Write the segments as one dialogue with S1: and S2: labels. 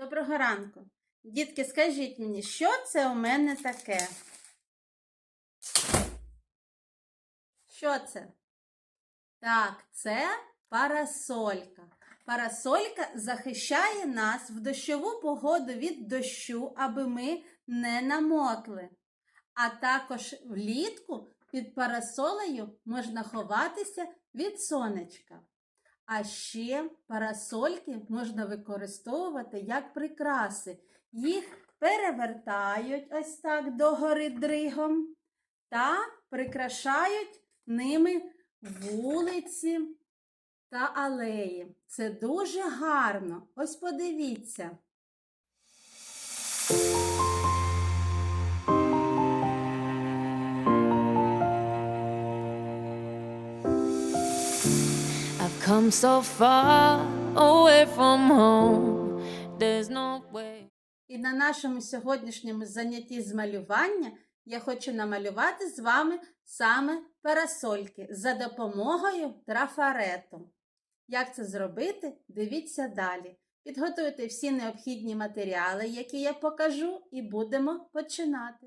S1: Доброго ранку. Дітки, скажіть мені, що це у мене таке? Що це? Так, це парасолька. Парасолька захищає нас в дощову погоду від дощу, аби ми не намокли. А також влітку під парасолею можна ховатися від сонечка. А ще парасольки можна використовувати як прикраси. Їх перевертають ось так догори дригом та прикрашають ними вулиці та алеї. Це дуже гарно. Ось подивіться.
S2: Come so far away from home. There's no way.
S1: І на нашому сьогоднішньому занятті з малювання я хочу намалювати з вами саме парасольки за допомогою трафарету. Як це зробити, дивіться далі. Підготуйте всі необхідні матеріали, які я покажу, і будемо починати.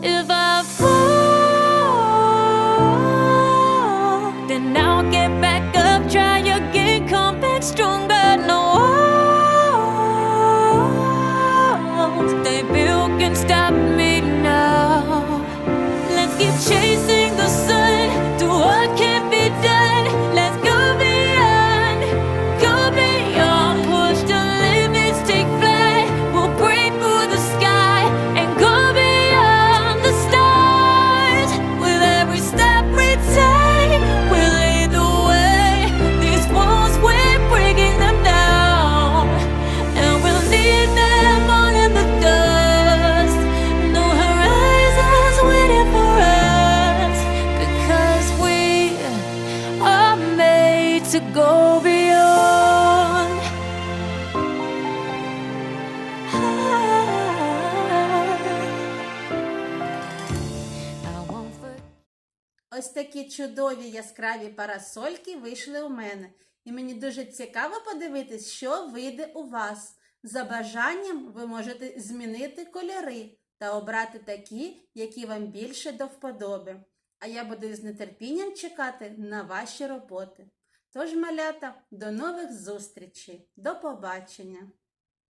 S2: If I
S1: Ось такі чудові яскраві парасольки вийшли у мене. І мені дуже цікаво подивитись, що вийде у вас. За бажанням ви можете змінити кольори та обрати такі, які вам більше до вподоби. А я буду з нетерпінням чекати на ваші роботи. Тож, малята, до нових зустрічей. До побачення!